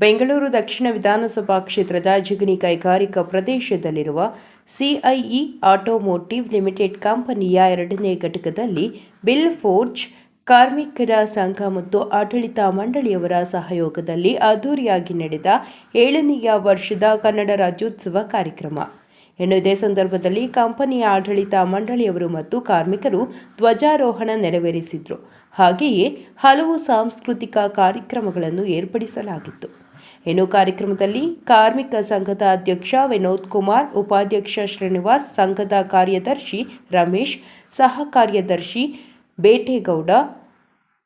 ಬೆಂಗಳೂರು ದಕ್ಷಿಣ ವಿಧಾನಸಭಾ ಕ್ಷೇತ್ರದ ಜಿಗಣಿ ಕೈಗಾರಿಕಾ ಪ್ರದೇಶದಲ್ಲಿರುವ ಸಿಐಇ ಆಟೋಮೋಟಿವ್ ಲಿಮಿಟೆಡ್ ಕಂಪನಿಯ ಎರಡನೇ ಘಟಕದಲ್ಲಿ ಬಿಲ್ ಫೋರ್ಜ್, ಕಾರ್ಮಿಕರ ಸಂಘ ಮತ್ತು ಆಡಳಿತ ಮಂಡಳಿಯವರ ಸಹಯೋಗದಲ್ಲಿ ಅದ್ದೂರಿಯಾಗಿ ನಡೆದ ಏಳನೆಯ ವರ್ಷದ ಕನ್ನಡ ರಾಜ್ಯೋತ್ಸವ ಕಾರ್ಯಕ್ರಮ. ಇನ್ನು ಇದೇ ಸಂದರ್ಭದಲ್ಲಿ ಕಂಪನಿಯ ಆಡಳಿತ ಮಂಡಳಿಯವರು ಮತ್ತು ಕಾರ್ಮಿಕರು ಧ್ವಜಾರೋಹಣ ನೆರವೇರಿಸಿದರು. ಹಾಗೆಯೇ ಹಲವು ಸಾಂಸ್ಕೃತಿಕ ಕಾರ್ಯಕ್ರಮಗಳನ್ನು ಏರ್ಪಡಿಸಲಾಗಿತ್ತು. ಇನ್ನು ಕಾರ್ಯಕ್ರಮದಲ್ಲಿ ಕಾರ್ಮಿಕ ಸಂಘದ ಅಧ್ಯಕ್ಷ ವಿನೋದ್ ಕುಮಾರ್, ಉಪಾಧ್ಯಕ್ಷ ಶ್ರೀನಿವಾಸ್, ಸಂಘದ ಕಾರ್ಯದರ್ಶಿ ರಮೇಶ್, ಸಹ ಕಾರ್ಯದರ್ಶಿ ಬೇಟೆಗೌಡ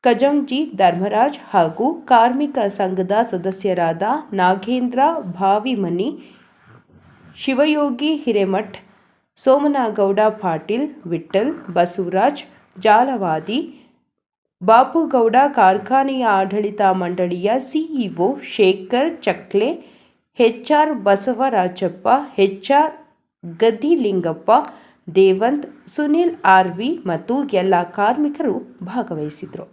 ಕಜಂಜಿ ಧರ್ಮರಾಜ್ ಹಾಗೂ ಕಾರ್ಮಿಕ ಸಂಘದ ಸದಸ್ಯರಾದ ನಾಗೇಂದ್ರ ಭಾವಿಮನಿ, ಶಿವಯೋಗಿ ಹಿರೇಮಠ್, ಸೋಮನಗೌಡ ಪಾಟೀಲ್ ವಿಠಲ್ ಬಸವರಾಜ್, ಜಾಲವಾದಿ ಬಾಪುಗೌಡ ಕಾರ್ಖಾನೆಯ ಆಡಳಿತ ಮಂಡಳಿಯ CEO Shekhar Chakle, HR Basavarajappa, HR Gaddilingappa Devanth, Sunil RV ಮತ್ತು ಎಲ್ಲ ಕಾರ್ಮಿಕರು ಭಾಗವಹಿಸಿದರು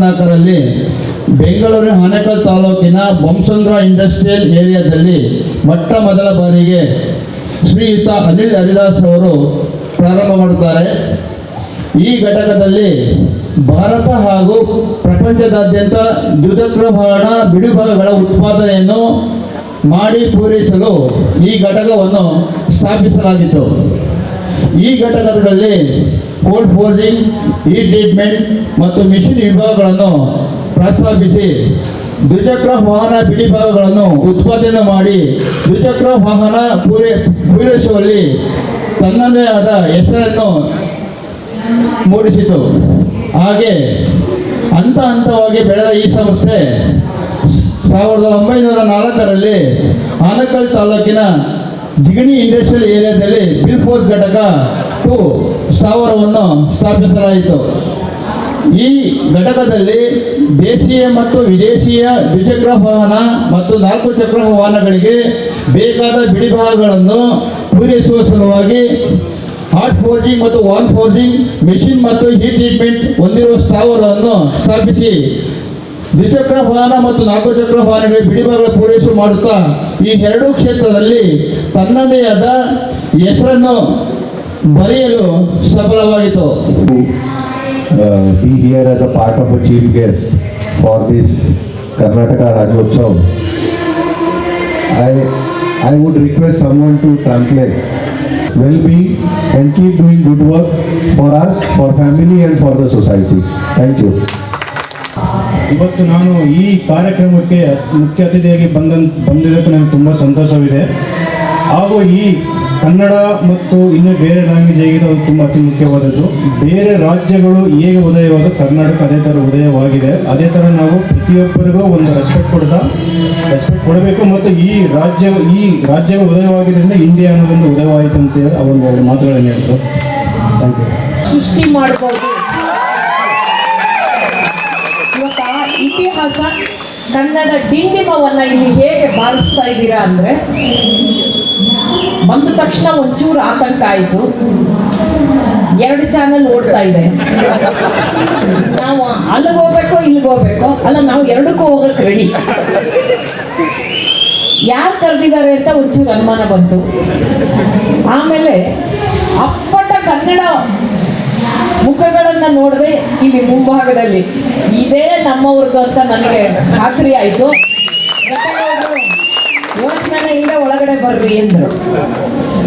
ಒಂಬೈನೂರ ಎಂಬತ್ನಾಲ್ಕರಲ್ಲಿ ಬೆಂಗಳೂರಿನ ಆನೇಕಲ್ ತಾಲೂಕಿನ ಬೊಮ್ಸಂದ್ರ ಇಂಡಸ್ಟ್ರಿಯಲ್ ಏರಿಯಾದಲ್ಲಿ ಮೊಟ್ಟ ಮೊದಲ ಬಾರಿಗೆ ಶ್ರೀಯುತ ಅನಿಲ್ ಹರಿದಾಸ್ ಅವರು ಪ್ರಾರಂಭ ಮಾಡುತ್ತಾರೆ. ಈ ಘಟಕದಲ್ಲಿ ಭಾರತ ಹಾಗೂ ಪ್ರಪಂಚದಾದ್ಯಂತ ವಾಹನ ಬಿಡಿಭಾಗಗಳ ಉತ್ಪಾದನೆಯನ್ನು ಮಾಡಿ ಪೂರೈಸಲು ಈ ಘಟಕವನ್ನು ಸ್ಥಾಪಿಸಲಾಗಿತ್ತು. ಈ ಘಟಕದಲ್ಲಿ ಕೋಲ್ಡ್ ಫೋರ್ಜಿಂಗ್ ಇ ಟ್ರೀಟ್ಮೆಂಟ್ ಮತ್ತು ಮಿಷಿನ್ ವಿಭಾಗಗಳನ್ನು ಪ್ರಸ್ತಾಪಿಸಿ. ದ್ವಿಚಕ್ರ ವಾಹನ ಬಿಡಿ ಭಾಗಗಳನ್ನು ಉತ್ಪಾದನೆ ಮಾಡಿ. ದ್ವಿಚಕ್ರ ವಾಹನ ಪೂರೈ, ಪೂರೈಸುವಲ್ಲಿ ತನ್ನದೇ ಆದ ಹೆಸರನ್ನು ಮೂಡಿಸಿತು. ಹಾಗೆ ಹಂತ ಹಂತವಾಗಿ ಬೆಳೆದ ಈ ಸಂಸ್ಥೆ ಸಾವಿರದ ಒಂಬೈನೂರ ನಾಲ್ಕರಲ್ಲಿ ಆನಕಲ್ ತಾಲೂಕಿನ ಜಿಗಣಿ ಇಂಡಸ್ಟ್ರಿಯಲ್ ಏರಿಯಾದಲ್ಲಿ ಬಿಲ್ ಫೋರ್ಸ್ ಘಟಕ ಟು ಸ್ಥಾವರವನ್ನು ಸ್ಥಾಪಿಸಲಾಯಿತು. ಈ ಘಟಕದಲ್ಲಿ ದೇಶೀಯ ಮತ್ತು ವಿದೇಶೀಯ ದ್ವಿಚಕ್ರ ವಾಹನ ಮತ್ತು ನಾಲ್ಕು ಚಕ್ರ ವಾಹನಗಳಿಗೆ ಬೇಕಾದ ಬಿಡಿಭಾಗಗಳನ್ನು ಪೂರೈಸುವ ಸಲುವಾಗಿ ಹಾಟ್ ಫೋರ್ಜಿಂಗ್ ಮತ್ತು ವಾನ್ ಫೋರ್ಜಿಂಗ್ ಮೆಷಿನ್ ಮತ್ತು ಹೀಟ್ ಟ್ರೀಟ್ಮೆಂಟ್ ಹೊಂದಿರುವ ಸ್ಥಾವರವನ್ನು ಸ್ಥಾಪಿಸಿ ದ್ವಿಚಕ್ರ ವಾಹನ ಮತ್ತು ನಾಲ್ಕು ಚಕ್ರ ವಾಹನಗಳಿಗೆ ಬಿಡಿಭಾಗಗಳ ಪೂರೈಸು ಮಾಡುತ್ತಾ ಈ ಎರಡೂ ಕ್ಷೇತ್ರದಲ್ಲಿ ತನ್ನದೇ ಆದ ಹೆಸರನ್ನು ಬರೆಯಲು ಸಫಲವಾಯಿತು be here as a part of a chief guest for this Karnataka Rajyotsava I I would request someone to translate well be and keep doing good work for us for family and for the society thank you ಇವತ್ತು ನಾನು ಈ ಕಾರ್ಯಕ್ರಮಕ್ಕೆ ಮುಖ್ಯ ಅತಿಥಿಯಾಗಿ ಬಂದ ಬಂದಿರೋಕ್ಕೆ ನನಗೆ ತುಂಬ ಸಂತೋಷವಿದೆ. ಹಾಗೂ ಈ ಕನ್ನಡ ಮತ್ತು ಇನ್ನು ಬೇರೆ ಲ್ಯಾಂಗ್ವೇಜ್ ಹೇಗಿದೆ ಅದು ತುಂಬ ಅತಿ ಮುಖ್ಯವಾದದ್ದು. ಬೇರೆ ರಾಜ್ಯಗಳು ಹೇಗೆ ಉದಯವಾದ ಕರ್ನಾಟಕ ಅದೇ ಥರ ಉದಯವಾಗಿದೆ. ಅದೇ ಥರ ನಾವು ಪ್ರತಿಯೊಬ್ಬರಿಗೂ ಒಂದು ರೆಸ್ಪೆಕ್ಟ್ ಕೊಡ್ತಾ ರೆಸ್ಪೆಕ್ಟ್ ಕೊಡಬೇಕು ಮತ್ತು ಈ ರಾಜ್ಯ, ಈ ರಾಜ್ಯಗಳು ಉದಯವಾಗಿದ್ದರಿಂದ ಇಂಡಿಯಾ ಅನ್ನೋದೊಂದು ಉದಯವಾಯಿತು ಅಂತ ಹೇಳಿ ಅವರು ಒಂದು ಮಾತುಗಳನ್ನು ಹೇಳಿದ್ರು. ಥ್ಯಾಂಕ್ ಯು ಸೃಷ್ಟಿ ಮಾಡಬಹುದು ಇತಿಹಾಸ ಕನ್ನಡ ಡಿಂಡಿಮವನ್ನು ಇಲ್ಲಿ ಹೇಗೆ ಬಾರಿಸ್ತಾ ಇದ್ದೀರಾ ಅಂದ್ರೆ ಬಂದ ತಕ್ಷಣ ಒಂಚೂರು ಆತಂಕ ಆಯಿತು. ಎರಡು ಚಾನಲ್ ಓಡ್ತಾ ಇದೆ. ನಾವು ಅಲ್ಲಿಗೆ ಹೋಗ್ಬೇಕು, ಇಲ್ಲಿಗೆ ಹೋಗ್ಬೇಕು? ಅಲ್ಲ, ನಾವು ಎರಡಕ್ಕೂ ಹೋಗಕ್ಕೆ ರೆಡಿ ಯಾರು ಕರೆದಿದ್ದಾರೆ ಅಂತ ಒಂಚೂರು ಅನುಮಾನ ಬಂತು. ಆಮೇಲೆ ಅಪ್ಪಟ ಕನ್ನಡ ಮುಖಗಳನ್ನ ನೋಡದೆ ಇಲ್ಲಿ ಮುಂಭಾಗದಲ್ಲಿ. ಇದೇ ನಮ್ಮವ್ರದ್ದು ಅಂತ ನನಗೆ ಖಾತ್ರಿ ಆಯ್ತು. ಒಳಗಡೆ ಬರ್ರಿ ಎಂದರು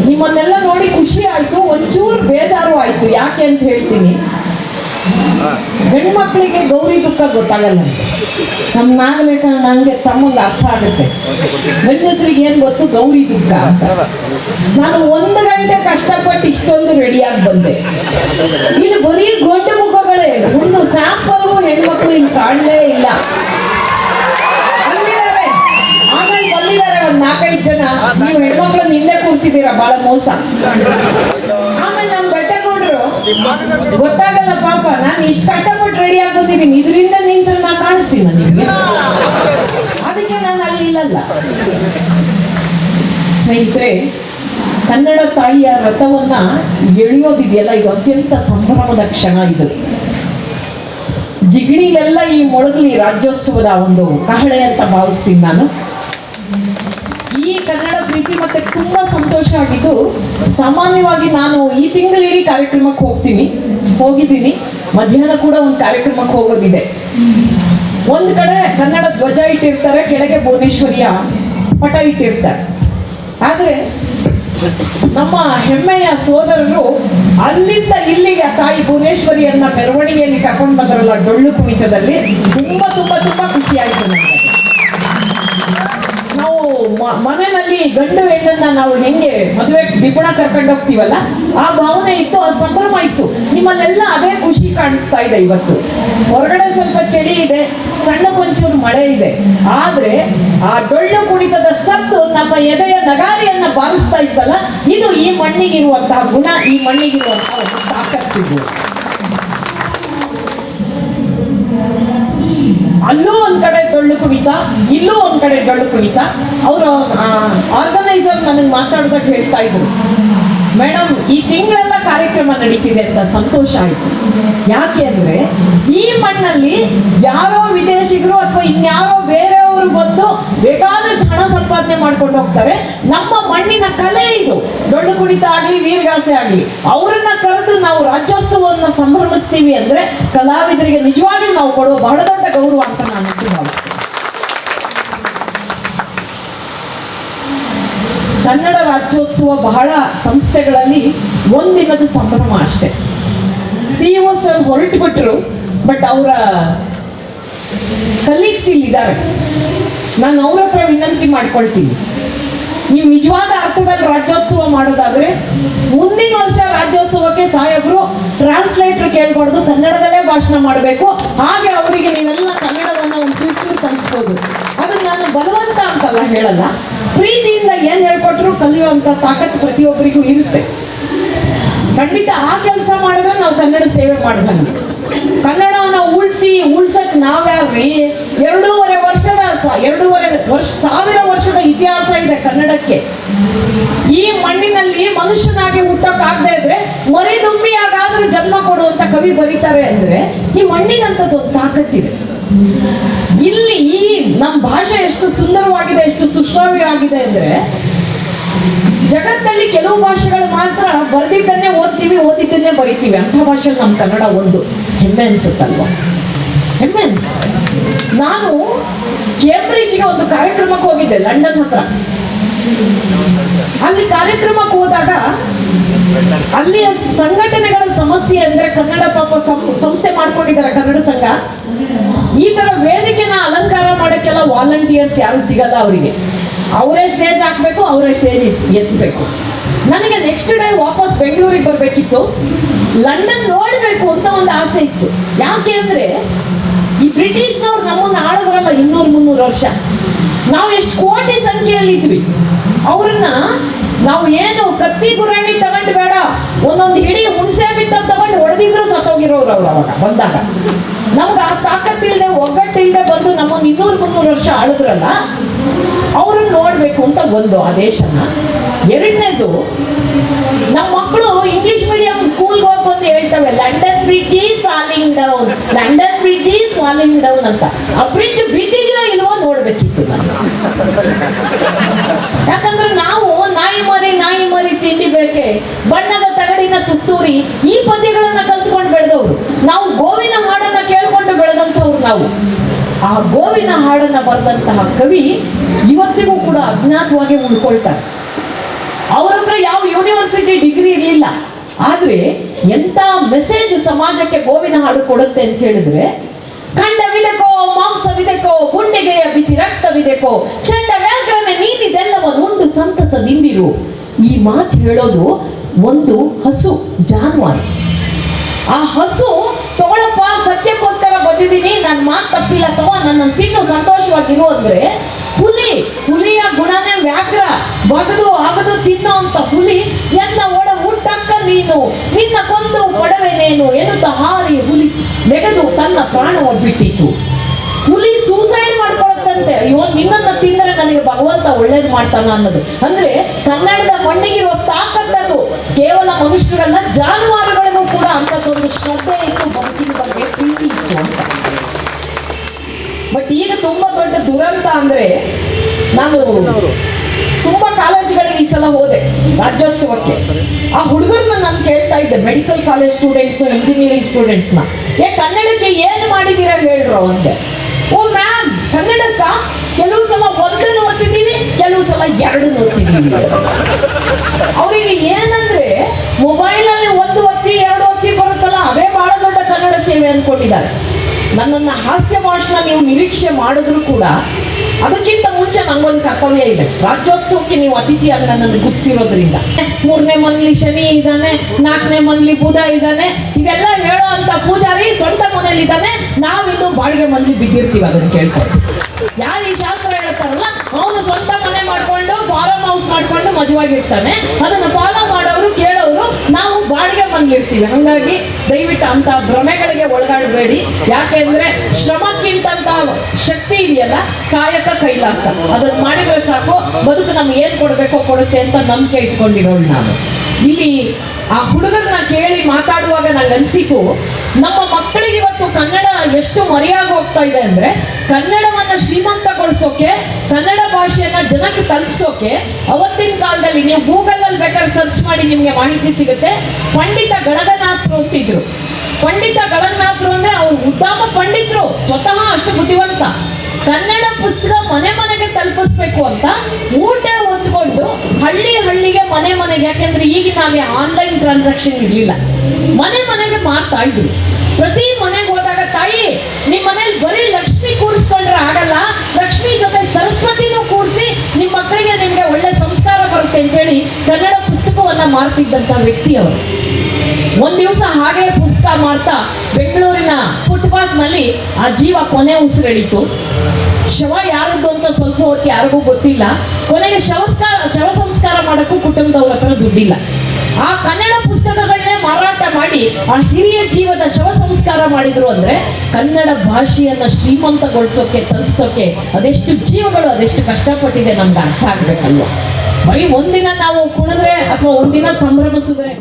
ನಿಮ್ಮನ್ನೆಲ್ಲ ನೋಡಿ ಖುಷಿ ಆಯ್ತು, ಒಂಚೂರು ಬೇಜಾರು ಆಯ್ತು, ಯಾಕೆ ಅಂತ ಹೇಳ್ತೀನಿ. ಹೆಣ್ಮಕ್ಳಿಗೆ ಗೌರಿ ದುಃಖ ಗೊತ್ತಾಗಲ್ಲ. ನಮ್ಮ ನಾಗಲೇಖ ನನಗೆ ತಮ್ಮಂಗೆ ಅರ್ಥ ಆಗುತ್ತೆ. ಗಂಡಸರಿಗೆ ಏನ್ ಗೊತ್ತು? ಗೌರಿ ದುಃಖ ಅಂತ. ನಾನು ಒಂದು ಗಂಟೆ ಕಷ್ಟಪಟ್ಟು ಇಷ್ಟೊಂದು ರೆಡಿಯಾಗಿ ಬಂದೆ. ಇಲ್ಲಿ ಬರೀ ಗೊಂಡು ಮುಖಗಳೇ, ಒಂದು ಸ್ಯಾಂಪಲ್ಗೂ ಹೆಣ್ಮಕ್ಳು ಇಲ್ಲಿ ಕಾಣಲೇ ಇಲ್ಲ ಬಂದಿದ್ದಾರೆ ಆಮೇಲೆ ಬಂದಿದ್ದಾರೆ ಒಂದ್ ನಾಲ್ಕೈದು ಜನ, ನೀವು ಹೆಣ್ಮಕ್ಳನ್ನ ಹಿಂದೆ ಕೂರಿಸಿದೀರ ಬಹಳ ಮೋಸ. ಆಮೇಲೆ ನಮ್ ಕೊಡ್ರು ಗೊತ್ತಾಗಲ್ಲ ಪಾಪ, ನಾನು ಇಷ್ಟು ಕಷ್ಟಪಟ್ಟು ರೆಡಿ ಆಗಿ ಬಂದಿದ್ದೀನಿ ಇದರಿಂದ ನಿಂತ್ರೆ ನಾನು ಕಾಣಿಸ್ತೀನಿ ನಿಮಗೆ. ಅದಕ್ಕೆ ನಾನು ಅಲ್ಲಿ ಇಲ್ಲಲ್ಲ. ಸ್ನೇಹಿತರೆ, ಕನ್ನಡ ತಾಯಿಯ ರಥವನ್ನ ಎಳೆಯೋದಿದೆಯಲ್ಲ? ಇದು ಅತ್ಯಂತ ಸಂಭ್ರಮದ ಕ್ಷಣ ಇದು. ಜಿಗಣಿಗೆಲ್ಲ ಈ ಮೊಳಗಲಿ ರಾಜ್ಯೋತ್ಸವದ ಒಂದು ಕಹಳೆ ಅಂತ ಭಾವಿಸ್ತೀನಿ ನಾನು. ಕನ್ನಡ ಮತ್ತೆ ತುಂಬಾ ಸಂತೋಷ ಆಗಿದ್ದು, ಸಾಮಾನ್ಯವಾಗಿ ನಾನು ಈ ತಿಂಗಳಿಡೀ ಕಾರ್ಯಕ್ರಮಕ್ಕೆ ಹೋಗ್ತೀನಿ, ಹೋಗಿದ್ದೀನಿ. ಮಧ್ಯಾಹ್ನ ಕೂಡ ಒಂದು ಕಾರ್ಯಕ್ರಮಕ್ಕೆ ಹೋಗೋದಿದೆ. ಒಂದು ಕಡೆ ಕನ್ನಡ ಧ್ವಜ ಇಟ್ಟಿರ್ತಾರೆ, ಕೆಳಗೆ ಭುವನೇಶ್ವರಿಯ ಪಟ ಇಟ್ಟಿರ್ತಾರೆ. ಆದ್ರೆ, ನಮ್ಮ ಹೆಮ್ಮೆಯ ಸೋದರರು ಅಲ್ಲಿಂದ ಇಲ್ಲಿಗೆ ತಾಯಿ ಭುವನೇಶ್ವರಿಯನ್ನ ಮೆರವಣಿಗೆಯಲ್ಲಿ ಕರ್ಕೊಂಡು ಬಂದರಲ್ಲ ಡೊಳ್ಳು ಕುಣಿತದಲ್ಲಿ, ತುಂಬಾ ತುಂಬಾ ತುಂಬಾ ಖುಷಿ ಆಯ್ತು ನನಗೆ ಮನೆಯಲ್ಲಿ ಗಂಡು ಹೆಣ್ಣನ್ನ ನಾವು ಹೆಂಗೆ ಮದುವೆ ನಿಪುಣ ಕರ್ಕೊಂಡು ಹೋಗ್ತೀವಲ್ಲ, ಆ ಭಾವನೆ ಇತ್ತು ಆ ಸಂಭ್ರಮ ಇತ್ತು. ನಿಮ್ಮಲ್ಲೆಲ್ಲ ಅದೇ ಖುಷಿ ಕಾಣಿಸ್ತಾ ಇದೆ ಇವತ್ತು. ಹೊರಗಡೆ ಸ್ವಲ್ಪ ಚಳಿ ಇದೆ, ಸಣ್ಣ ಕೊಂಚೂರು ಮಳೆ ಇದೆ. ಆದ್ರೆ ಆ ಡೊಳ್ಳು ಕುಣಿತದ ಸತ್ತು ನಮ್ಮ ಎದೆಯ ನಗಾರಿಯನ್ನ ಬಾರಿಸ್ತಾ ಇತ್ತಲ್ಲ, ಇದು ಈ ಮಣ್ಣಿಗಿರುವಂತಹ ಗುಣ, ಈ ಮಣ್ಣಿಗಿರುವಂತಹ ಒಂದು ತಾಕತ್ತಿದು ಅಲ್ಲೂ ಒಂದ್ ಕಡೆ ಡೊಳ್ಳು ಕುಣಿತ, ಇಲ್ಲೂ ಒಂದ್ ಕಡೆ ಡೊಳ್ಳು ಕುಣಿತ. ಅವರು ಆರ್ಗನೈಸರ್ ನನಗೆ ಮಾತಾಡ್ದಾಗ ಹೇಳ್ತಾ ಇದ್ರು. ಮೇಡಮ್, ಈ ತಿಂಗಳೆಲ್ಲ ಕಾರ್ಯಕ್ರಮ ನಡೀತಿದೆ ಅಂತ ಸಂತೋಷ ಆಯ್ತು. ಯಾಕೆ ಅಂದ್ರೆ ಈ ಮಣ್ಣಲ್ಲಿ ಯಾರೋ ವಿದೇಶಿಗರು ಅಥವಾ ಇನ್ಯಾರೋ ಬೇರೆಯವರು ಬಂದು ಬೇಕಾದಷ್ಟು ಹಣ ಸಂಪಾದನೆ ಮಾಡ್ಕೊಂಡು ಹೋಗ್ತಾರೆ. ನಮ್ಮ ಮಣ್ಣಿನ ಕಲೆ ಇದು. ಡೊಳ್ಳು ಕುಣಿತ ಆಗ್ಲಿ, ವೀರಗಾಸೆ ಆಗ್ಲಿ. ಅವರನ್ನ ಕರೆದು ನಾವು ರಾಜ್ಯೋತ್ಸವವನ್ನು ಸಂಭ್ರಮಿಸ್ತೀವಿ ಅಂದ್ರೆ ಕಲಾವಿದರಿಗೆ ನಿಜವಾಗ್ಲೂ ನಾವು ಕೊಡುವ ಬಹಳ ದೊಡ್ಡ ಗೌರವ ಅಂತ ನಾನು ಭಾವಿಸ್ತೇನೆ ಕನ್ನಡ ರಾಜ್ಯೋತ್ಸವ ಬಹಳ ಸಂಸ್ಥೆಗಳಲ್ಲಿ ಒಂದಿನದ ಸಂಭ್ರಮ ಅಷ್ಟೇ. ಒ ಸರ್ ಹೊರಟು ಬಿಟ್ಟರು ಬಟ್ ಅವರ ಕಲೀಗ್ಸ್ ಇಲ್ಲಿದ್ದಾರೆ. ನಾನು ಅವ್ರ ಹತ್ರ ವಿನಂತಿ ಮಾಡ್ಕೊಳ್ತೀನಿ. ನೀವು ನಿಜವಾದ ಅರ್ಥದಲ್ಲಿ ರಾಜ್ಯೋತ್ಸವ ಮಾಡೋದಾದ್ರೆ, ಮುಂದಿನ ವರ್ಷ ರಾಜ್ಯೋತ್ಸವಕ್ಕೆ ಸಾಹೇಬರು ಟ್ರಾನ್ಸ್ಲೇಟರ್ ಕೇಳ್ಬಾರ್ದು ಕನ್ನಡದಲ್ಲೇ ಭಾಷಣ ಮಾಡಬೇಕು. ಹಾಗೆ ಅವರಿಗೆ ನೀವೆಲ್ಲ ಕನ್ನಡವನ್ನು ಒಂದು ಚೂರು ಚೂರು ಕಲಿಸ್ಬೋದು. ಅದು ನಾನು ಬಲವಂತ ಅಂತಲ್ಲ ಹೇಳಲ್ಲ. ಪ್ರೀತಿಯಿಂದ ಏನ್ ಹೇಳ್ಕೊಟ್ರು ಕಲಿಯುವಂತ ತಾಕತ್ತು ಪ್ರತಿಯೊಬ್ಬರಿಗೂ ಇರುತ್ತೆ. ಖಂಡಿತ ಆ ಕೆಲಸ ಮಾಡಿದ್ರೆ ನಾವು ಕನ್ನಡ ಸೇವೆ ಮಾಡ್ದಂಗೆ ಕನ್ನಡವನ್ನ ಉಳಿಸಿ, ಉಳ್ಸಕ್ ನಾವ್ಯಾರ್ರಿ? ಎರಡೂವರೆ ವರ್ಷದ ಎರಡೂವರೆ ವರ್ಷ, ಸಾವಿರ ವರ್ಷದ ಇತಿಹಾಸ ಇದೆ ಕನ್ನಡಕ್ಕೆ. ಈ ಮಣ್ಣಿನಲ್ಲಿ ಮನುಷ್ಯನಾಗಿ ಹುಟ್ಟಕ್ಕಾಗದೇ ಇದ್ರೆ ಮರಿದುಂಬಿಯಾಗಾದ್ರೂ ಜನ್ಮ ಕೊಡುವಂತ ಕವಿ ಬರೀತಾರೆ ಅಂದ್ರೆ, ಈ ಮಣ್ಣಿನಂತದ್ದು ಒಂದು ತಾಕತ್ತಿದೆ ಇಲ್ಲಿ ಈ ನಮ್ಮ ಭಾಷೆ ಎಷ್ಟು ಸುಂದರವಾಗಿದೆ, ಎಷ್ಟು ಸುಶ್ರಾವ್ಯವಾಗಿದೆ ಅಂದ್ರೆ ಜಗತ್ತಲ್ಲಿ ಕೆಲವು ಭಾಷೆಗಳು ಮಾತ್ರ ಬರ್ದಿದ್ದನ್ನೇ ಓದ್ತೀವಿ, ಓದಿದ್ದನ್ನೇ ಬರಿತೀವಿ. ಅಂಥ ಭಾಷೆಯಲ್ಲಿ ನಮ್ಮ ಕನ್ನಡ ಒಂದು ಹೆಮ್ಮೆ ಅನ್ಸುತ್ತಲ್ವ? ಹೆಮ್ಮೆ ಅನ್ಸ ನಾನು ಕೇಂಬ್ರಿಡ್ಜ್ಗೆ ಒಂದು ಕಾರ್ಯಕ್ರಮಕ್ಕೆ ಹೋಗಿದ್ದೆ, ಲಂಡನ್ ಹತ್ರ. ಅಲ್ಲಿ ಕಾರ್ಯಕ್ರಮಕ್ಕೆ ಹೋದಾಗ ಅಲ್ಲಿಯ ಸಂಘಟನೆಗಳ ಸಮಸ್ಯೆ ಅಂದ್ರೆ ಕನ್ನಡ ಪಾಪ ಸಂಸ್ಥೆ ಮಾಡ್ಕೊಂಡಿದ್ದಾರೆ ಕನ್ನಡ ಸಂಘ. ಈ ತರ ವೇದಿಕೆನ ಅಲಂಕಾರ ಮಾಡಕ್ಕೆಲ್ಲ ವಾಲಂಟಿಯರ್ಸ್ ಯಾರು ಸಿಗಲ್ಲ ಅವರಿಗೆ. ಅವರೇ ಸ್ಟೇಜ್ ಹಾಕ್ಬೇಕು, ಅವರೇ ಸ್ಟೇಜ್ ಎತ್ತಬೇಕು ನನಗೆ ನೆಕ್ಸ್ಟ್ ಡೇ ವಾಪಸ್ ಬೆಂಗಳೂರಿಗೆ ಬರಬೇಕಿತ್ತು. ಲಂಡನ್ ನೋಡಬೇಕು ಅಂತ ಒಂದು ಆಸೆ ಇತ್ತು. ಯಾಕೆ ಅಂದ್ರೆ, ಈ ಬ್ರಿಟಿಷ್ನವ್ರು ನಮ್ಮನ್ನು ಆಳದ್ರಲ್ಲ ಇನ್ನೂರು ಮುನ್ನೂರು ವರ್ಷ. ನಾವು ಎಷ್ಟು ಕೋಟಿ ಸಂಖ್ಯೆಯಲ್ಲಿ ಇದ್ವಿ ಅವ್ರನ್ನ ನಾವು ಏನು ಕತ್ತಿ ಗುರಾಣಿ ತಗೊಂಡು ಬೇಡ, ಒಂದೊಂದು ಇಡೀ ಹುಣಸೆ ಬಿತ್ತ ತಗೊಂಡು ಹೊಡೆದಿದ್ರು ಸತ್ತೋಗಿರೋರು ಅವ್ರು ಅವಾಗ ಬಂದಾಗ. ನಮ್ಗೆ ಆ ತಾಕತ್ತಿಲ್ಲದೆ ಒಗ್ಗಟ್ಟಿಲ್ಲದೆ ಬಂದು ನಮ್ಮನ್ನು ಇನ್ನೂರು ಮುನ್ನೂರು ವರ್ಷ ಆಳಿದ್ರಲ್ಲ, ಅವರನ್ನು ನೋಡಬೇಕು ಅಂತ ಒಂದು ಆ ದೇಶನ ಎರಡನೇದು ನಮ್ಮ ಮಕ್ಕಳು ಇಂಗ್ಲಿಷ್ ಮೀಡಿಯಂ ಸ್ಕೂಲ್ಗೆ ಹೋಗಿ ಬಂದು ಹೇಳ್ತವೆ London bridge is falling down London bridge is falling down ಅಂತ. ಆ ಬ್ರಿಡ್ಜ್ ಬಿದ್ದಿದೆಯೋ ಇಲ್ವೋ ನೋಡ್ಬೇಕಿತ್ತು ಯಾಕಂದ್ರೆ ನಾವು ನಾಯಿ ಮರಿ ನಾಯಿ ಮರಿ ತಿಂಡಿ ಬೇಕೆ, ಬಣ್ಣದ ತಗಡಿನ ತುತ್ತೂರಿ, ಈ ಪದ್ಯಗಳನ್ನ ಕಲ್ತ್ಕೊಂಡು ಬೆಳೆದವರು. ನಾವು ಗೋವಿನ ಹಾಡನ್ನ ಕೇಳ್ಕೊಂಡು ಬೆಳೆದಂಥವ್ರು ನಾವು. ಆ ಗೋವಿನ ಹಾಡನ್ನ ಬರೆದಂತಹ ಕವಿ ಇವತ್ತಿಗೂ ಕೂಡ ಅಜ್ಞಾತವಾಗಿ ಉಳ್ಕೊಳ್ತಾರೆ ಅವ್ರ ಹತ್ರ ಯಾವ ಯೂನಿವರ್ಸಿಟಿ ಡಿಗ್ರಿ ಇರಲಿಲ್ಲ. ಆದ್ರೆ ಎಂತ ಮೆಸೇಜ್ ಸಮಾಜಕ್ಕೆ ಗೋವಿನ ಹಾಡು ಕೊಡುತ್ತೆ ಅಂತ ಹೇಳಿದ್ರೆ, ಖಂಡವಿದೆಕೋ, ಮಾಂಸವಿದೆಕೋ, ಗುಂಡಿಗೆಯ ಬಿಸಿ ರಕ್ತವಿದೆಕೋ ಚಂಡ ವ್ಯಾಘ್ರನೆ ನೀನಿದೆಲ್ಲವನ್ನು ಸಂತಸ ಸಂತಸದಿಂದಿರು ಈ ಮಾತು ಹೇಳೋದು ಒಂದು ಹಸು, ಜಾನುವಾರು. ಆ ಹಸು ತಗೊಳಪ್ಪ ಸತ್ಯಕ್ಕೋಸ್ಕರ ಬಂದಿದ್ದೀನಿ ನನ್ನ ಮಾತು ತಪ್ಪಿಲ್ಲ ತಗೋ ನನ್ನ ತಿನ್ನು ಸಂತೋಷವಾಗಿರು ಅಂದ್ರೆ ಹುಲಿ, ಹುಲಿಯ ಗುಣನೇ ವ್ಯಾಘ್ರ. ಬಗದು ಆಗದು ತಿನ್ನೋ ಅಂತ ಹುಲಿ, ಎನ್ನ ಒಡ ಹುಟ್ಟಕ್ಕ ನೀನು, ನಿನ್ನ ಕೊಂದು ಪಡವೆನೇನು ಎನ್ನುತ್ತ ಹಾರಿ ಹುಲಿ ನೆಗೆದು ತನ್ನ ಪ್ರಾಣ ಒಬ್ಬಿಟ್ಟಿತ್ತು. ಹುಲಿ ಸೂಸೈಡ್ ಮಾಡ್ಕೊಳತ್ತಂತೆ. ಅಯ್ಯೋ ನಿನ್ನ ತಿಂದರೆ ನನಗೆ ಭಗವಂತ ಒಳ್ಳೇದು ಮಾಡ್ತಾನ ಅನ್ನೋದು. ಅಂದ್ರೆ ಕನ್ನಡದ ಮಣ್ಣಿಗಿರುವ ತಾಕತ್ತದು ಕೇವಲ ಮನುಷ್ಯರಲ್ಲ ಜಾನುವಾರುಗಳಿಗೂ ಕೂಡ ಅಂತದೊಂದು ಶ್ರದ್ಧೆ ಇತ್ತು ಬದುಕಿನ ಬಗ್ಗೆ ಪ್ರೀತಿ ಇತ್ತು ಅಂತ ಬಟ್ ಈಗ ತುಂಬಾ ದೊಡ್ಡ ದುರಂತ ಅಂದ್ರೆ ನಾನು ತುಂಬಾ ಕಾಲೇಜುಗಳಿಗೆ ಈ ಸಲ ಹೋದೆ ರಾಜ್ಯೋತ್ಸವಕ್ಕೆ. ಆ ಹುಡುಗರನ್ನ ನಾನು ಕೇಳ್ತಾ ಇದ್ದೆ medical college students engineering students ಸ್ಟೂಡೆಂಟ್ಸ್ನ ಏ, ಕನ್ನಡಕ್ಕೆ ಏನು ಮಾಡಿದ್ದೀರಾ ಹೇಳ್ರು ಅವಂತೆ ಓ ಮ್ಯಾಮ್ ಕನ್ನಡಕ್ಕ ಕೆಲವು ಸಲ ಒಂದನ್ನು ಓದ್ತಿದ್ದೀವಿ ಕೆಲವು ಸಲ ಎರಡನ್ನು ಓದ್ತಿದ್ದೀವಿ ಅವರಿಗೆ ಏನಂದ್ರೆ ಮೊಬೈಲ್ ಅಲ್ಲಿ ಒಂದು ಅದೇ ಬಹಳ ದೊಡ್ಡ ಕನ್ನಡ ಸೇವೆ ಅಂದ್ಕೊಂಡಿದ್ದಾರೆ ನನ್ನನ್ನ ಹಾಸ್ಯ ಭಾಷಣ ನೀವು ನಿರೀಕ್ಷೆ ಮಾಡಿದ್ರು ಕೂಡ ಅದಕ್ಕಿಂತ ಮುಂಚೆ ನಂಗೊಂದು ಕರ್ತವ್ಯ ಇದೆ. ರಾಜ್ಯೋತ್ಸವಕ್ಕೆ ನೀವು ಅತಿಥಿಯಾಗಿ ನನ್ನನ್ನು ಗುರ್ಸಿರೋದ್ರಿಂದ ಮೂರನೇ ಮನೇಲಿ ಶನಿ ಇದ್ದಾನೆ, ನಾಲ್ಕನೇ ಮನೇಲಿ ಬುಧ ಇದ್ದಾನೆ, ಇದೆಲ್ಲ ಹೇಳೋ ಅಂತ ಪೂಜಾರಿ ಸ್ವಂತ ಮನೇಲಿ ಇದ್ದಾನೆ ನಾವಿನ್ನು ಬಾಡಿಗೆ ಮನೇಲಿ ಬಿದ್ದಿರ್ತೀವಿ ಅದನ್ನು ಕೇಳ್ಕೊಂಡು. ಯಾರು ಈ ಶಾಸ್ತ್ರ ಹೇಳ್ತಾರಲ್ಲ, ಅವನು ಸ್ವಂತ ಮನೆ ಮಾಡ್ಕೊಂಡು ಫಾರಂ ಹೌಸ್ ಮಾಡ್ಕೊಂಡು ಮಜವಾಗಿರ್ತಾನೆ. ಅದನ್ನ ಫಾಲೋ ಮನೇಲಿರ್ತೀವಿ ಹಂಗಾಗಿ ದಯವಿಟ್ಟು ಅಂತ ಭ್ರಮೆಗಳಿಗೆ ಒಳಗಾಡಬೇಡಿ. ಯಾಕೆಂದ್ರೆ ಶ್ರಮಕ್ಕಿಂತ ಶಕ್ತಿ ಇದೆಯಲ್ಲ, ಕಾಯಕ ಕೈಲಾಸ. ಅದನ್ನ ಮಾಡಿದ್ರೆ ಸಾಕು, ಬದುಕು ನಮ್ಗೆ ಏನ್ ಕೊಡ್ಬೇಕೋ ಕೊಡುತ್ತೆ ಅಂತ ನಂಬಿಕೆ ಇಟ್ಕೊಂಡಿರೋಣ ನಾನು. ಇಲ್ಲಿ ಆ ಹುಡುಗರನ್ನ ಕೇಳಿ ಮಾತಾಡುವಾಗ ನಂಗೆ ಅನ್ಸಿತು ನಮ್ಮ ಮಕ್ಕಳಿಗೆ ಇವತ್ತು ಕನ್ನಡ ಎಷ್ಟು ಮರೆಯಾಗಿ ಹೋಗ್ತಾ ಇದೆ ಅಂದ್ರೆ ಕನ್ನಡವನ್ನ ಶ್ರೀಮಂತಗೊಳಿಸೋಕೆ, ಕನ್ನಡ ಭಾಷೆಯನ್ನ ಜನಕ್ಕೆ ತಲುಪಿಸೋಕೆ ಅವತ್ತಿನ ಕಾಲದಲ್ಲಿ ನೀವು ಗೂಗಲ್ ಅಲ್ಲಿ ಬೇಕಾದ್ರೆ ಸರ್ಚ್ ಮಾಡಿ ನಿಮ್ಗೆ ಮಾಹಿತಿ ಸಿಗುತ್ತೆ. ಪಂಡಿತ ಗಳಗನಾಥರು ಅಂತಿದ್ರು. ಪಂಡಿತ ಗಳಗನಾಥರು ಅಂದ್ರೆ ಅವ್ರು ಉತ್ತಮ ಪಂಡಿತರು, ಸ್ವತಃ ಅಷ್ಟು ಬುದ್ಧಿವಂತ. ಕನ್ನಡ ಪುಸ್ತಕ ಮನೆ ಮನೆಗೆ ತಲುಪಿಸ್ಬೇಕು ಅಂತ ಊಟ ಹಳ್ಳಿ ಹಳ್ಳಿಗೆ ಮನೆ ಮನೆಗೆ, ಯಾಕೆಂದ್ರೆ ಈಗಿನ ಹಾಗೆ ಆನ್ಲೈನ್ ಟ್ರಾನ್ಸಾಕ್ಷನ್ ಇರಲಿಲ್ಲ. ಮನೆ ಮನೆಗೆ ಮಾಡ್ತಾ ಇದ್ರು. ಪ್ರತಿ ಮನೆಗೆ ಹೋದಾಗ, ತಾಯಿ ನಿಮ್ಮ ಮನೇಲಿ ಬರೀ ಲಕ್ಷ್ಮಿ ಕೂರಿಸ್ಕೊಂಡ್ರೆ ಆಗಲ್ಲ. ಲಕ್ಷ್ಮಿ ಜೊತೆ ಸರಸ್ವತಿನೂ ಕೂರಿಸಿ ನಿಮ್ಮ ಮಕ್ಕಳಿಗೆ ನಿಮ್ಗೆ ಒಳ್ಳೆ ಸಂಸ್ಕಾರ ಬರುತ್ತೆ ಅಂತ ಹೇಳಿ ಕನ್ನಡ ಪುಸ್ತಕವನ್ನ ಮಾರ್ತಿದ್ದಂತ ವ್ಯಕ್ತಿ ಅವರು. ಒಂದ್ ದಿವಸ ಹಾಗೆ ಪುಸ್ತಕ ಮಾರ್ತಾ ಬೆಂಗಳೂರಿನ ಫುಟ್ಪಾತ್ನಲ್ಲಿ ಆ ಜೀವ ಕೊನೆ ಉಸಿರೆಳಿತು. ಶವ ಯಾರದ್ದು ಅಂತ ಸ್ವಲ್ಪ ಹೊತ್ತು ಯಾರಿಗೂ ಗೊತ್ತಿಲ್ಲ. ಕೊನೆಗೆ ಶವಸ್ಕಾರ ಶವ ಮಾಡಕ್ಕೂ ಕುಟುಂಬದವ್ರ ಹತ್ರ ದುಡ್ಡಿಲ್ಲ. ಆ ಕನ್ನಡ ಪುಸ್ತಕಗಳನ್ನೇ ಮಾರಾಟ ಮಾಡಿ ಆ ಹಿರಿಯ ಜೀವದ ಶವ ಸಂಸ್ಕಾರ ಮಾಡಿದ್ರು ಅಂದ್ರೆ ಕನ್ನಡ ಭಾಷೆಯನ್ನ ಶ್ರೀಮಂತಗೊಳಿಸೋಕೆ, ತಲುಪಿಸೋಕೆ ಅದೆಷ್ಟು ಜೀವಗಳು, ಅದೆಷ್ಟು ಕಷ್ಟಪಟ್ಟಿದೆ ನಮ್ಗೆ ಅರ್ಥ ಆಗ್ಬೇಕಲ್ವ? ಬರೀ ಒಂದಿನ ನಾವು ಕುಣಿದ್ರೆ ಅಥವಾ ಒಂದಿನ ಸಂಭ್ರಮಿಸಿದ್ರೆ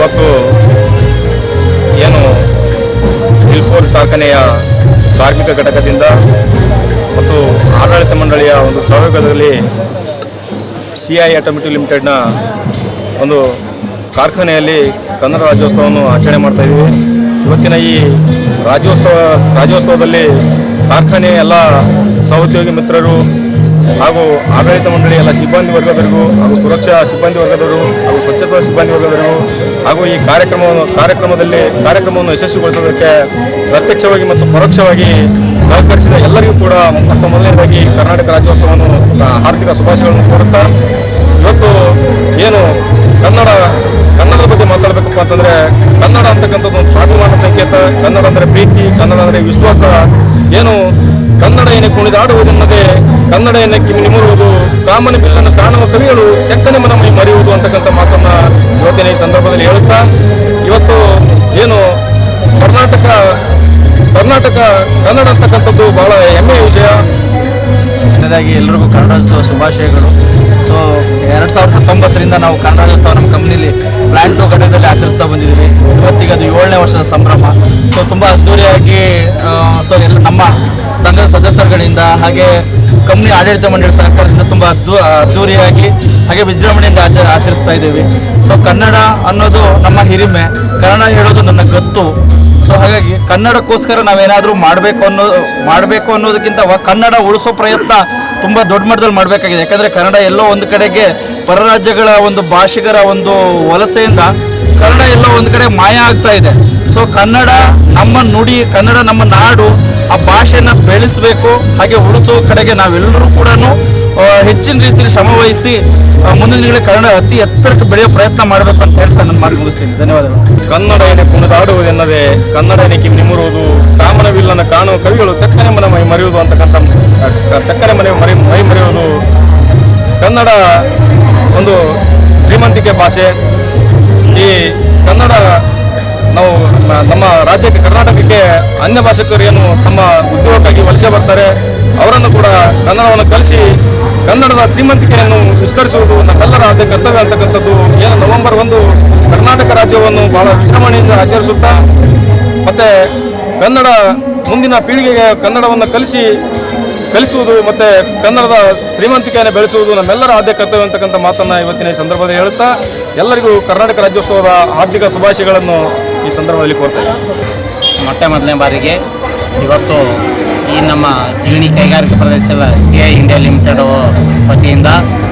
ಇವತ್ತು ಏನು ಹಿಲ್ಫೋರ್ಸ್ ಕಾರ್ಖಾನೆಯ ಕಾರ್ಮಿಕ ಘಟಕದಿಂದ ಮತ್ತು ಆಡಳಿತ ಮಂಡಳಿಯ ಒಂದು ಸಹಯೋಗದಲ್ಲಿ ಸಿ ಐ ಆಟೋಮೆಟಿವ್ ಲಿಮಿಟೆಡ್ನ ಒಂದು ಕಾರ್ಖಾನೆಯಲ್ಲಿ ಕನ್ನಡ ರಾಜ್ಯೋತ್ಸವವನ್ನು ಆಚರಣೆ ಮಾಡ್ತಾ ಇದ್ದೀವಿ. ಇವತ್ತಿನ ಈ ರಾಜ್ಯೋತ್ಸವ, ರಾಜ್ಯೋತ್ಸವದಲ್ಲಿ ಕಾರ್ಖಾನೆ ಎಲ್ಲ ಸಹೋದ್ಯೋಗಿ ಮಿತ್ರರು ಹಾಗೂ ಆಡಳಿತ ಮಂಡಳಿ ಎಲ್ಲ ಸಿಬ್ಬಂದಿ ವರ್ಗದವರಿಗೂ ಹಾಗೂ ಸುರಕ್ಷಾ ಸಿಬ್ಬಂದಿ ವರ್ಗದವರು ಹಾಗೂ ಸ್ವಚ್ಛತಾ ಸಿಬ್ಬಂದಿ ವರ್ಗದವರಿಗೂ ಹಾಗೂ ಈ ಕಾರ್ಯಕ್ರಮವನ್ನು, ಕಾರ್ಯಕ್ರಮದಲ್ಲಿ ಕಾರ್ಯಕ್ರಮವನ್ನು ಯಶಸ್ವಿಗೊಳಿಸೋದಕ್ಕೆ ಪ್ರತ್ಯಕ್ಷವಾಗಿ ಮತ್ತು ಪರೋಕ್ಷವಾಗಿ ಸಹಕರಿಸಿದ ಎಲ್ಲರಿಗೂ ಕೂಡ ಮೊಟ್ಟ ಮೊದಲನೇದಾಗಿ ಕರ್ನಾಟಕ ರಾಜ್ಯೋತ್ಸವವನ್ನು ಹಾರ್ದಿಕ ಶುಭಾಶಯಗಳನ್ನು ಕೋರುತ್ತಾ ಇವತ್ತು ಏನು ಕನ್ನಡ ಕನ್ನಡದ ಬಗ್ಗೆ ಮಾತಾಡಬೇಕಪ್ಪ ಅಂತಂದರೆ ಕನ್ನಡ ಅಂತಕ್ಕಂಥದ್ದು ಒಂದು ಸ್ವಾಭಿಮಾನ ಸಂಕೇತ. ಕನ್ನಡ ಅಂದರೆ ಪ್ರೀತಿ, ಕನ್ನಡ ಅಂದರೆ ವಿಶ್ವಾಸ. ಏನು ಕನ್ನಡ ಏನೇ ಕುಣಿದಾಡುವುದನ್ನದೆ ಕನ್ನಡ ಏನೇ ಕಿವಿ ನಿಮರುವುದು ಕಾಮನ ಬಿಲ್ಲನ್ನು ಕಾಣುವ ಕವಿಗಳು ತೆಕ್ಕನೆ ಮನ ಮೈ ಮರೆಯುವುದು ಅಂತಕ್ಕಂಥ ಮಾತನ್ನ ಇವತ್ತಿನ ಈ ಸಂದರ್ಭದಲ್ಲಿ ಹೇಳುತ್ತಾ, ಇವತ್ತು ಏನು ಕರ್ನಾಟಕ ಕರ್ನಾಟಕ, ಕನ್ನಡ ಅಂತಕ್ಕಂಥದ್ದು ಬಹಳ ಹೆಮ್ಮೆಯ ವಿಷಯ. ಎಲ್ಲರಿಗೂ ಕನ್ನಡ ಶುಭಾಶಯಗಳು. ಸೊ ಎರಡು ಸಾವಿರದ ಹತ್ತೊಂಬತ್ತರಿಂದ ನಾವು ಕನ್ನಡೋತ್ಸವ ನಮ್ಮ ಕಂಪ್ನಿಲಿ ವರ್ಷದ ಸಂಭ್ರಮ. ಸೊ ತುಂಬ ಅದ್ದೂರಿಯಾಗಿ ಸೊ ಎಲ್ಲ ನಮ್ಮ ಸಂಘದ ಸದಸ್ಯರುಗಳಿಂದ ಹಾಗೆ ಕಂಪ್ನಿ ಆಡಳಿತ ಮಂಡಳಿ ಸರ್ಕಾರದಿಂದ ತುಂಬ ಅದ್ದೂ, ಅದ್ದೂರಿಯಾಗಿ ಹಾಗೆ ವಿಜೃಂಭಣೆಯಿಂದ ಆಚ, ಆಚರಿಸ್ತಾ ಇದ್ದೀವಿ. ಸೊ ಕನ್ನಡ ಅನ್ನೋದು ನಮ್ಮ ಹಿರಿಮೆ. ಕನ್ನಡ ಹೇಳೋದು ನನ್ನ ಗತ್ತು. ಸೊ ಹಾಗಾಗಿ ಕನ್ನಡಕ್ಕೋಸ್ಕರ ನಾವೇನಾದರೂ ಮಾಡಬೇಕು ಅನ್ನೋ, ಮಾಡಬೇಕು ಅನ್ನೋದಕ್ಕಿಂತ ಕನ್ನಡ ಉಳಿಸೋ ಪ್ರಯತ್ನ ತುಂಬ ದೊಡ್ಡ ಮಟ್ಟದಲ್ಲಿ ಮಾಡಬೇಕಾಗಿದೆ. ಯಾಕಂದರೆ ಕನ್ನಡ ಎಲ್ಲೋ ಒಂದು ಕಡೆಗೆ ಪರರಾಜ್ಯಗಳ ಒಂದು ಭಾಷಿಗರ ಒಂದು ವಲಸೆಯಿಂದ ಕನ್ನಡ ಎಲ್ಲ ಒಂದು ಕಡೆ ಮಾಯ ಆಗ್ತಾ ಇದೆ. ಸೊ ಕನ್ನಡ ನಮ್ಮ ನುಡಿ, ಕನ್ನಡ ನಮ್ಮ ನಾಡು, ಆ ಭಾಷೆಯನ್ನು ಬೆಳೆಸಬೇಕು, ಹಾಗೆ ಉಳಿಸೋ ಕಡೆಗೆ ನಾವೆಲ್ಲರೂ ಕೂಡ ಹೆಚ್ಚಿನ ರೀತಿಯಲ್ಲಿ ಶ್ರಮ ವಹಿಸಿ ಮುಂದಿನ ದಿನಗಳಲ್ಲಿ ಕನ್ನಡ ಅತಿ ಎತ್ತರಕ್ಕೆ ಬೆಳೆಯೋ ಪ್ರಯತ್ನ ಮಾಡಬೇಕು ಅಂತ ಹೇಳ್ತಾ ನನ್ನ ಮಾರ್ಗ ಮುಗಿಸ್ತೀನಿ. ಧನ್ಯವಾದಗಳು. ಕನ್ನಡ ಏನೇ ಕುಣಿದಾಡುವುದೆನ್ನದೆ ಕನ್ನಡ ಏನೇ ಕಿವಿ ನಿಮರುವುದು ಕಾಮನವಿಲ್ಲನ ಕಾಣುವ ಕವಿಗಳು ತಕ್ಕನೆ ಮನೆ ಮೈ ಮರೆಯುವುದು ಅಂತಕ್ಕಂಥ ತೆಕ್ಕನೆ ಮನೆ ಮರಿ, ಮೈ ಮರೆಯುವುದು. ಕನ್ನಡ ಒಂದು ಶ್ರೀಮಂತಿಕೆ ಭಾಷೆ. ಈ ಕನ್ನಡ ನಾವು ನಮ್ಮ ರಾಜ್ಯಕ್ಕೆ ಕರ್ನಾಟಕಕ್ಕೆ ಅನ್ಯ ಭಾಷಿಕರು ಏನು ತಮ್ಮ ಉದ್ಯೋಗಕ್ಕಾಗಿ ವಲಸೆ ಬರ್ತಾರೆ, ಅವರನ್ನು ಕೂಡ ಕನ್ನಡವನ್ನು ಕಲಿಸಿ ಕನ್ನಡದ ಶ್ರೀಮಂತಿಕೆಯನ್ನು ವಿಸ್ತರಿಸುವುದು ನಮ್ಮೆಲ್ಲರ ಆದ್ಯ ಕರ್ತವ್ಯ ಅಂತಕ್ಕಂಥದ್ದು. ಏನು ನವೆಂಬರ್ ಒಂದು ಕರ್ನಾಟಕ ರಾಜ್ಯವನ್ನು ಬಹಳ ವಿಜೃಂಭಣೆಯಿಂದ ಆಚರಿಸುತ್ತಾ, ಮತ್ತು ಕನ್ನಡ ಮುಂದಿನ ಪೀಳಿಗೆಗೆ ಕನ್ನಡವನ್ನು ಕಲಿಸಿ, ಕಲಿಸುವುದು ಮತ್ತು ಕನ್ನಡದ ಶ್ರೀಮಂತಿಕೆಯನ್ನು ಬೆಳೆಸುವುದು ನಮ್ಮೆಲ್ಲರ ಆದ್ಯ ಕರ್ತವ್ಯ ಅಂತಕ್ಕಂಥ ಮಾತನ್ನು ಇವತ್ತಿನ ಸಂದರ್ಭದಲ್ಲಿ ಹೇಳುತ್ತಾ ಎಲ್ಲರಿಗೂ ಕರ್ನಾಟಕ ರಾಜ್ಯೋತ್ಸವದ ಹಾರ್ದಿಕ ಶುಭಾಶಯಗಳನ್ನು ಈ ಸಂದರ್ಭದಲ್ಲಿ ಕೋರ್ತೇವೆ ಮೊಟ್ಟ ಮೊದಲನೇ ಬಾರಿಗೆ ಇವತ್ತು ಈ ನಮ್ಮ ಜೀಣಿ ಕೈಗಾರಿಕಾ ಪ್ರದೇಶದ ಸಿ ಐ ಇಂಡಿಯಾ ಲಿಮಿಟೆಡ್ ವತಿಯಿಂದ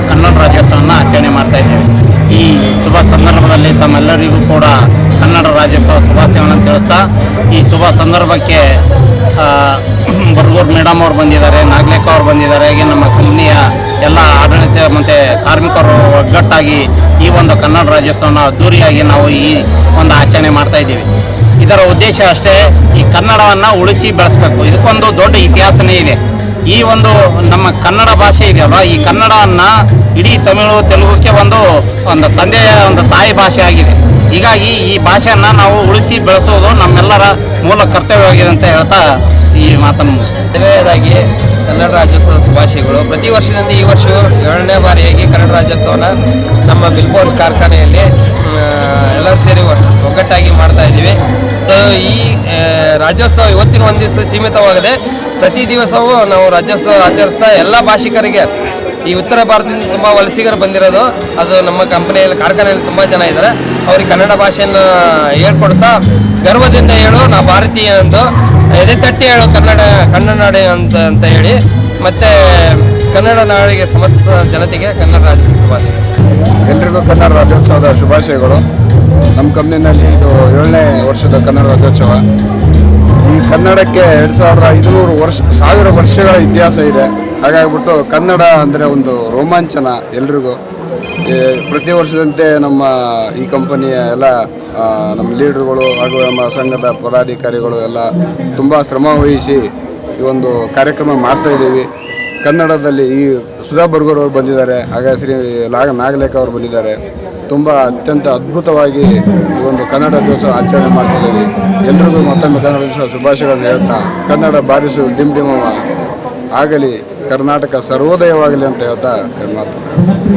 ಕನ್ನಡ ರಾಜ್ಯೋತ್ಸವವನ್ನು ಆಚರಣೆ ಮಾಡ್ತಾ ಇದ್ದೇವೆ. ಈ ಶುಭ ಸಂದರ್ಭದಲ್ಲಿ ತಮ್ಮೆಲ್ಲರಿಗೂ ಕೂಡ ಕನ್ನಡ ರಾಜ್ಯೋತ್ಸವ ಶುಭಾಶಯಗಳನ್ನು ತಿಳಿಸ್ತಾ, ಈ ಶುಭ ಸಂದರ್ಭಕ್ಕೆ ಬರ್ಗೂರು ಬರಗೂರು ಮೇಡಮ್ ಅವ್ರು ಬಂದಿದ್ದಾರೆ, ನಾಗಲೇಕ ಅವ್ರು ಬಂದಿದ್ದಾರೆ, ಹಾಗೆ ನಮ್ಮ ಕಂಪ್ನಿಯ ಎಲ್ಲ ಆಡಳಿತ ಮತ್ತು ಕಾರ್ಮಿಕರು ಒಗ್ಗಟ್ಟಾಗಿ ಈ ಒಂದು ಕನ್ನಡ ರಾಜ್ಯೋತ್ಸವನ ಅದ್ದೂರಿಯಾಗಿ ನಾವು ಈ ಒಂದು ಆಚರಣೆ ಮಾಡ್ತಾ ಇದ್ದೀವಿ. ಇದರ ಉದ್ದೇಶ ಅಷ್ಟೇ ಈ ಕನ್ನಡವನ್ನು ಉಳಿಸಿ ಬೆಳೆಸಬೇಕು. ಇದಕ್ಕೊಂದು ದೊಡ್ಡ ಇತಿಹಾಸನೇ ಇದೆ. ಈ ಒಂದು ನಮ್ಮ ಕನ್ನಡ ಭಾಷೆ ಇದೆಯಲ್ಲ ಈ ಕನ್ನಡವನ್ನು ಇಡೀ ತಮಿಳು, ತೆಲುಗುಕ್ಕೆ ಒಂದು ಒಂದು ತಂದೆಯ ಒಂದು ತಾಯಿ ಭಾಷೆ ಆಗಿದೆ. ಹೀಗಾಗಿ ಈ ಭಾಷೆಯನ್ನು ನಾವು ಉಳಿಸಿ ಬೆಳೆಸೋದು ನಮ್ಮೆಲ್ಲರ ಮೂಲ ಕರ್ತವ್ಯವಾಗಿದೆ ಅಂತ ಹೇಳ್ತಾ ಈ ಮಾತನ್ನು ಮೊದಲನೇದಾಗಿ ಕನ್ನಡ ರಾಜ್ಯೋತ್ಸವ ಶುಭಾಶಯಗಳು. ಪ್ರತಿ ವರ್ಷದಿಂದ ಈ ವರ್ಷ ಏಳನೇ ಬಾರಿಯಾಗಿ ಕನ್ನಡ ರಾಜ್ಯೋತ್ಸವನ ನಮ್ಮ ಬಿಲ್ಬೋರ್ಸ್ ಕಾರ್ಖಾನೆಯಲ್ಲಿ ಎಲ್ಲರೂ ಸೇರಿ ಒಗ್ಗಟ್ಟಾಗಿ ಮಾಡ್ತಾ ಇದ್ದೀವಿ. ಸೊ ಈ ರಾಜ್ಯೋತ್ಸವ ಇವತ್ತಿನ ಒಂದು ದಿವಸ ಸೀಮಿತವಾಗದೆ ಪ್ರತಿ ದಿವಸವೂ ನಾವು ರಾಜ್ಯೋತ್ಸವ ಆಚರಿಸ್ತಾ ಎಲ್ಲ ಭಾಷಿಕರಿಗೆ ಈ ಉತ್ತರ ಭಾರತದಿಂದ ತುಂಬ ವಲಸಿಗರು ಬಂದಿರೋದು. ಅದು ನಮ್ಮ ಕಂಪನಿಯಲ್ಲಿ ಕಾರ್ಖಾನೆಯಲ್ಲಿ ತುಂಬ ಜನ ಇದ್ದಾರೆ. ಅವ್ರಿಗೆ ಕನ್ನಡ ಭಾಷೆಯನ್ನು ಹೇಳ್ಕೊಡ್ತಾ ಗರ್ವದಿಂದ ಹೇಳು, ನಾ ಭಾರತೀಯ ಅಂತ ಎದೆ ತಟ್ಟಿ ಹೇಳು, ಕನ್ನಡ ಕನ್ನಡ ನಾಡಿ ಅಂತ ಅಂತ ಹೇಳಿ. ಮತ್ತೆ ಕನ್ನಡ ನಾಡಿಗೆ ಸಮಸ್ತ ಜನತೆಗೆ ಕನ್ನಡ ರಾಜ್ಯೋತ್ಸವ ಶುಭಾಶಯ ಎಲ್ರಿಗೂ ಕನ್ನಡ ರಾಜ್ಯೋತ್ಸವದ ಶುಭಾಶಯಗಳು. ನಮ್ಮ ಕಂಪ್ನಿನಲ್ಲಿ ಇದು ಏಳನೇ ವರ್ಷದ ಕನ್ನಡ ರಾಜ್ಯೋತ್ಸವ. ಈ ಕನ್ನಡಕ್ಕೆ ಎರಡು ಸಾವಿರದ ಐದುನೂರು ವರ್ಷ, ಸಾವಿರ ವರ್ಷಗಳ ಇತಿಹಾಸ ಇದೆ. ಹಾಗಾಗ್ಬಿಟ್ಟು ಕನ್ನಡ ಅಂದರೆ ಒಂದು ರೋಮಾಂಚನ ಎಲ್ರಿಗೂ. ಪ್ರತಿ ವರ್ಷದಂತೆ ನಮ್ಮ ಈ ಕಂಪನಿಯ ಎಲ್ಲ ನಮ್ಮ ಲೀಡರ್ಗಳು ಹಾಗೂ ನಮ್ಮ ಸಂಘದ ಪದಾಧಿಕಾರಿಗಳು ಎಲ್ಲ ತುಂಬ ಶ್ರಮ ವಹಿಸಿ ಈ ಒಂದು ಕಾರ್ಯಕ್ರಮ ಮಾಡ್ತಾ ಇದ್ದೀವಿ. ಕನ್ನಡದಲ್ಲಿ ಈ ಸುಧಾ ಬರ್ಗೂರ್ ಅವರು ಬಂದಿದ್ದಾರೆ, ಹಾಗೆ ಶ್ರೀ ಲಾಗ ನಾಗಲೇಖ ಅವರು ಬಂದಿದ್ದಾರೆ. ತುಂಬ ಅತ್ಯಂತ ಅದ್ಭುತವಾಗಿ ಈ ಒಂದು ಕನ್ನಡ ದಿವಸ ಆಚರಣೆ ಮಾಡ್ತಿದ್ದೀವಿ ಎಲ್ರಿಗೂ ಮತ್ತೊಮ್ಮೆ ಕನ್ನಡ ದಿವಸ ಶುಭಾಶಯಗಳನ್ನು ಹೇಳ್ತಾ, ಕನ್ನಡ ಬಾರಿಸು ಡಿಮ್ ಡಿಮವ ಆಗಲಿ, ಕರ್ನಾಟಕ ಸರ್ವೋದಯವಾಗಲಿ ಅಂತ ಹೇಳ್ತಾ ಮಾತು